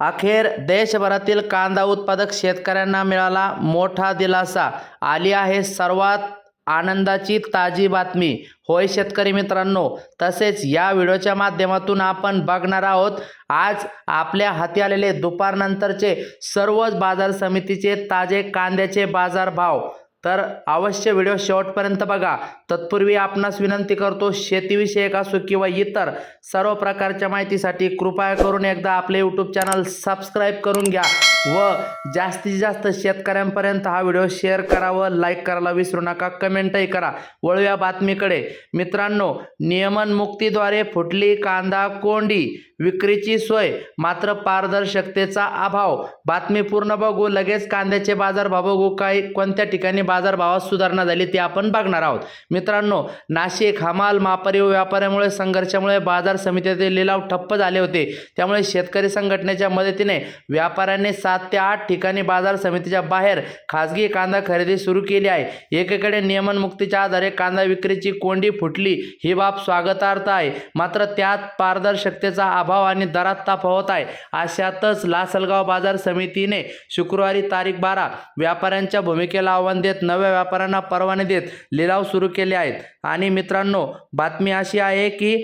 अखेर देशभरातील कांदा उत्पादक शेतकऱ्यांना मिळाला मोठा दिलासा. आली आहे सर्वात आनंदाची ताजी बातमी. होय शेतकरी मित्रांनो तसेच या व्हिडिओच्या माध्यमातून आपण बघणार आहोत आज आपल्या हाती आलेले दुपारनंतरचे सर्वच बाजार समितीचे ताजे कांद्याचे बाजार भाव तर अवश्य व्हिडिओ शेवटपर्यंत बघा. तत्पूर्वी आपणास विनंती करतो शेतीविषयक असो किंवा इतर सर्व प्रकारच्या माहितीसाठी कृपया करून एकदा आपले यूट्यूब चॅनल सबस्क्राईब करून घ्या. व जास्तीत जास्त शेतकऱ्यांपर्यंत हा व्हिडिओ शेअर करा व लाईक करायला विसरू नका. कमेंटही करा. वळूया बातमीकडे. मित्रांनो नियमनमुक्तीद्वारे फुटली कांदा कोंडी विक्रीची सोय मात्र पारदर्शकतेचा अभाव. बातमी पूर्ण बघू लगेच कांद्याचे बाजारभाव बघू. काही कोणत्या ठिकाणी बाजारभावात सुधारणा झाली ते आपण बघणार आहोत. मित्रांनो नाशिक हमाल मापारी व व्यापाऱ्यामुळे संघर्षामुळे बाजार समितीतील लिलाव ठप्प झाले होते. त्यामुळे शेतकरी संघटनेच्या मदतीने व्यापाऱ्यांनी सात ते आठ ठिकाणी बाजार समितीच्या बाहेर खासगी कांदा खरेदी सुरू केली आहे. एकीकडे नियमनमुक्तीच्या आधारे कांदा विक्रीची कोंडी फुटली. ही बाब स्वागतार्थ आहे. मात्र त्यात पारदर्शकतेचा अभाव आणि दरात तफावत आहे. अशातच लासलगाव बाजार समितीने शुक्रवारी तारीख बारा व्यापाऱ्यांच्या भूमिकेला आव्हान देत नव्या व्यापाऱ्यांना परवाने देत लिलाव सुरू केले आहेत. आणि मित्रांनो बातमी अशी आहे की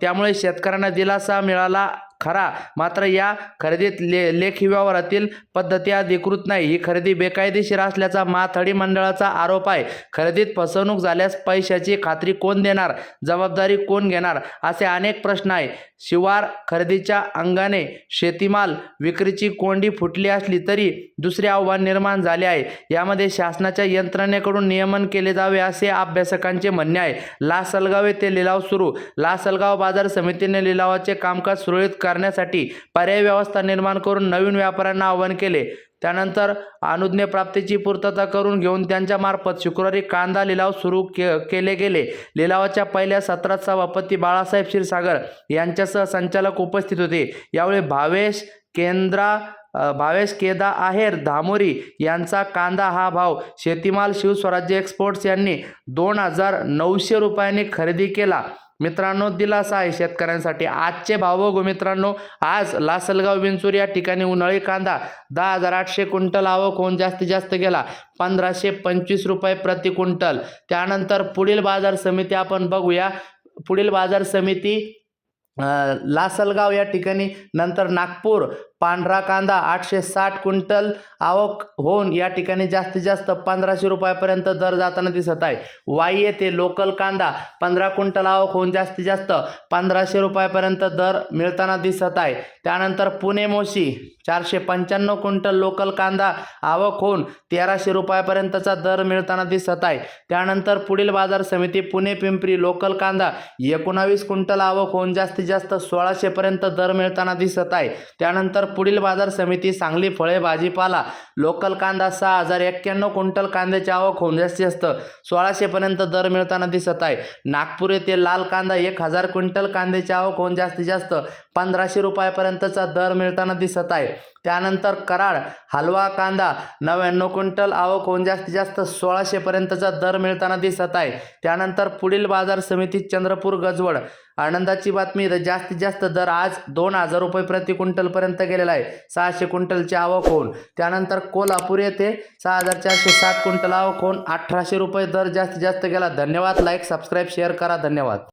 त्यामुळे शेतकऱ्यांना दिलासा मिळाला खरा. मात्र या खरेदीत ले लेखी व्यवहारातील पद्धती अधिकृत नाही. ही खरेदी बेकायदेशीर असल्याचा माथाडी मंडळाचा आरोप आहे. खरेदीत फसवणूक झाल्यास पैशाची खात्री कोण देणार? जबाबदारी कोण घेणार? असे अनेक प्रश्न आहे. शिवार खरेदीच्या अंगाने शेतीमाल विक्रीची कोंडी फुटली असली तरी दुसरे आव्हान निर्माण झाले आहे. यामध्ये शासनाच्या यंत्रणेकडून नियमन केले जावे असे अभ्यासकांचे म्हणणे आहे. लासलगाव येथे लिलाव सुरू. लासलगाव बाजार समितीने लिलावाचे कामकाज सुरळीत करण्यासाठी पर्यायी व्यवस्था निर्माण करून नवीन व्यापाऱ्यांना आवाहन केले. त्यानंतर अनुज्ञे प्राप्तीची पूर्तता करून घेऊन त्यांच्या मार्फत शुक्रवारी कांदा लिलाव सुरू के केले गेले. लिलावाच्या पहिल्या सत्रात सभापती बाळासाहेब क्षीरसागर यांच्यासह संचालक उपस्थित होते. यावेळी भावेश केंद्रा भावेश केदा आहेर धामोरी यांचा कांदा हा भाव शेतीमाल शिवस्वराज्य एक्सपोर्ट्स यांनी दोन हजार नऊशे रुपयांनी खरेदी केला. मित्रांनो दिलासा आहे शेतकऱ्यांसाठी. आजचे भाव बघू मित्रांनो आज लासलगाव विंचूर या ठिकाणी उन्हाळी कांदा दहा हजार आठशे क्विंटल आवक होऊन जास्तीत जास्त गेला. पंधराशे पंचवीस रुपये प्रति क्विंटल. त्यानंतर पुढील बाजार समिती आपण बघूया. पुढील बाजार समिती लासलगाव या ठिकाणी नंतर नागपूर पांढरा कांदा आठशे साठ क्विंटल आवक होऊन या ठिकाणी जास्तीत जास्त पंधराशे रुपयापर्यंत दर जाताना दिसत आहे. वाई येथे लोकल कांदा पंधरा क्विंटल आवक होऊन जास्तीत जास्त पंधराशे रुपयापर्यंत दर मिळताना दिसत आहे. त्यानंतर पुणे मोशी चारशे पंच्याण्णव क्विंटल लोकल कांदा आवक होऊन तेराशे रुपयापर्यंतचा दर मिळताना दिसत आहे. त्यानंतर पुढील बाजार समिती पुणे पिंपरी लोकल कांदा एकोणावीस क्विंटल आवक होऊन जास्तीत जास्त सोळाशेपर्यंत दर मिळताना दिसत आहे. त्यानंतर पुढील बाजार समिती सांगली फळे भाजीपाला लोकल कांदा सहा हजार एक्क्याण्णव क्विंटल कांद्याची आवक होऊन जास्तीत जास्त सोळाशेपर्यंत दर मिळताना दिसत आहे. नागपूर येथे लाल कांदा एक हजार क्विंटल कांद्याची आवक होऊन जास्तीत जास्त पंधराशे रुपयापर्यंतचा दर मिळताना दिसत आहे. त्यानंतर कराड हलवा कांदा नव्याण्णव क्विंटल आवक होऊन जास्तीत जास्त सोळाशेपर्यंतचा दर मिळताना दिसत आहे. त्यानंतर पुढील बाजार समिती चंद्रपूर गजवड आनंदाची बातमी तर जास्तीत जास्त दर आज दोन हजार रुपये प्रति क्विंटलपर्यंत गेलेला आहे. सहाशे क्विंटलची आवक होऊन. त्यानंतर कोल्हापूर येथे सहा हजार चारशे साठ क्विंटल आवक होऊन अठराशे रुपये दर जास्तीत जास्त गेला. धन्यवाद. लाईक सबस्क्राईब शेअर करा. धन्यवाद.